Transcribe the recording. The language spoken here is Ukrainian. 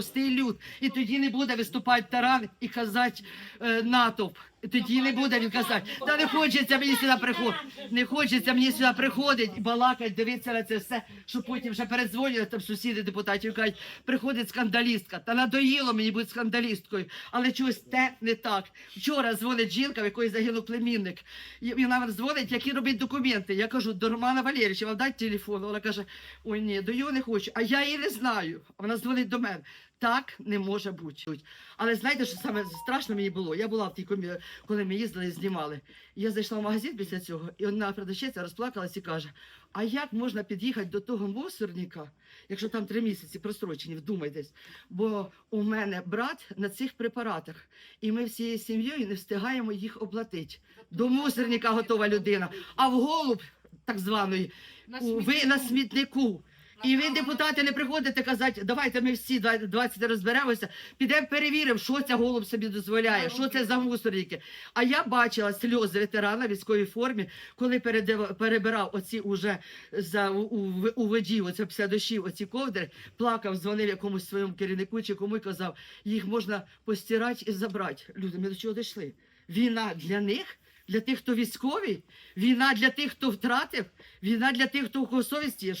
простий люд. І тоді не буде виступати таран і казати е, натовп. Тоді не буде він казати, та не хочеться мені сюди приходити. Не хочеться мені сюди приходити і балакати, дивитися на це все, що потім вже передзвонюють там сусіди депутатів кажуть, приходить скандалістка. Та надоїло мені бути скандалісткою, але чогось те не так. Вчора дзвонить жінка, в якої загинув племінник. І вона дзвонить, які робить документи. Я кажу, до Романа Валерійовича, вам дати телефон. Вона каже, ой ні, до його не хочу. А я її не знаю. Вона дзвонить до мене. Так не може бути. Але знаєте, що саме страшно мені було? Я була в тій комі, коли ми їздили і знімали. Я зайшла в магазин після цього, і одна продавчиця розплакалась і каже: А як можна під'їхати до того мусорника, якщо там три місяці прострочені, вдумайтесь. Бо у мене брат на цих препаратах, і ми всією сім'єю не встигаємо їх оплатити. До мусорника готова людина, а в голуб так званої у- ви на смітнику. І ви, депутати, не приходите казати, давайте ми всі 20 розберемося, підемо перевіримо, що ця голуб собі дозволяє, що це за мусорники. А я бачила сльози ветерана в військовій формі, коли перебирав оці уже за у, у, у воді, оце після дощів, оці ковдри, плакав, дзвонив якомусь своєму керівнику чи кому і казав, їх можна постирати і забрати. Люди, ми до чого дійшли? Війна для них. Для тих, хто військовий, війна для тих, хто втратив, війна для тих, хто у кого совісті є.